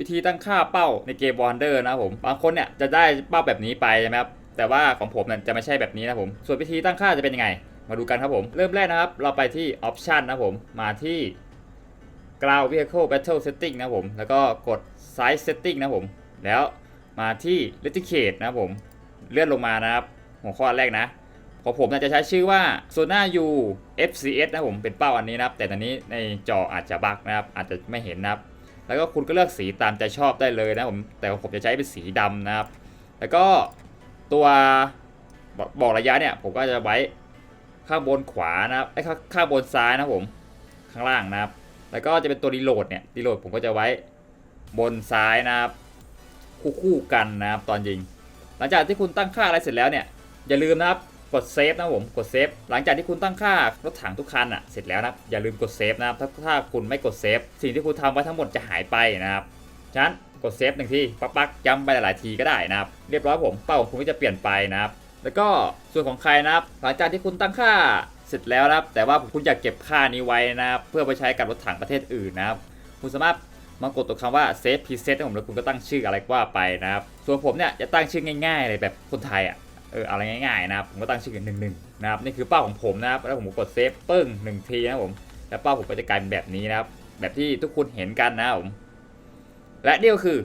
วิธีตั้งค่าเป้าในเกมวอนเดอร์นะครับผมบางคนเนี่ยจะได้เป้าแบบนี้ไปใช่ไหมครับแต่ว่าของผมเนี่ยจะไม่ใช่แบบนี้นะผม ส่วนวิธีตั้งค่าจะเป็นยังไง มาดูกันครับผมเริ่มแรกนะครับ เราไปที่ Option นะผมมาที่ Ground Vehicle Battle Setting นะผมแล้วก็กด Size Setting นะผมแล้วมาที่ Reticate นะผมเลื่อนลงมานะครับ หัวข้อแรกนะของผมเนี่ยจะใช้ชื่อว่า Sona U FCS นะผมเป็นเป้าอันนี้นะครับ แต่ตอนนี้ในจออาจจะบั๊กนะครับ อาจจะไม่เห็นนะครับ แล้วก็คุณก็เลือกสีตามใจชอบได้เลยนะผมแต่ของผมจะใช้เป็นสีดำนะครับ แล้วก็ตัวบอกบอกระยะเนี่ยผมก็จะไว้ข้างบนขวานะครับไอ้ข้างข้างบนซ้ายนะผมข้างล่างนะครับ แล้วก็จะเป็นตัวรีโหลดเนี่ยรีโหลดผมก็จะไว้บนซ้ายนะครับคู่คู่กันนะครับตอนยิง หลังจากที่คุณตั้งค่าอะไรเสร็จแล้วเนี่ยอย่าลืมนะครับ กดเซฟนะผมกดเซฟหลังจากที่คุณตั้งค่ารถถังทุกคันอะเสร็จแล้วนะอย่าลืมกดเซฟนะครับถ้าถ้าคุณไม่กดเซฟสิ่งที่คุณทำไว้ทั้งหมดจะหายไปนะครับฉะนั้นกดเซฟหนึ่งทีปักปักย้ำไปหลายๆทีก็ได้นะครับเรียบร้อยผมเป้าของคุณก็จะเปลี่ยนไปนะครับแล้วก็ส่วนของใครนะครับ หลังจากที่คุณตั้งค่าเสร็จแล้วนะครับ แต่ว่าคุณอยากเก็บค่านี้ไว้นะครับเพื่อไปใช้กับรถถังประเทศอื่นนะครับ คุณสามารถมากดตัวคำว่า save preset นะผมแล้วคุณก็ตั้งชื่ออะไรก็ว่าไปนะครับ ส่วนผมเนี่ยจะตั้งชื่อง่าย ๆ เลยแบบคนไทยอะ เอออะไรง่ายๆนะครับผมก็ตั้งชื่อหนึ่งหนึ่งนะครับนี่คือเป้าของผมนะครับแล้วผมกดเซฟปึ้งหนึ่งทีนะผมแล้วเป้าผมก็จะกลายเป็นแบบนี้นะครับแบบที่ทุกคนเห็นกันนะครับผมและนี่ก็คือ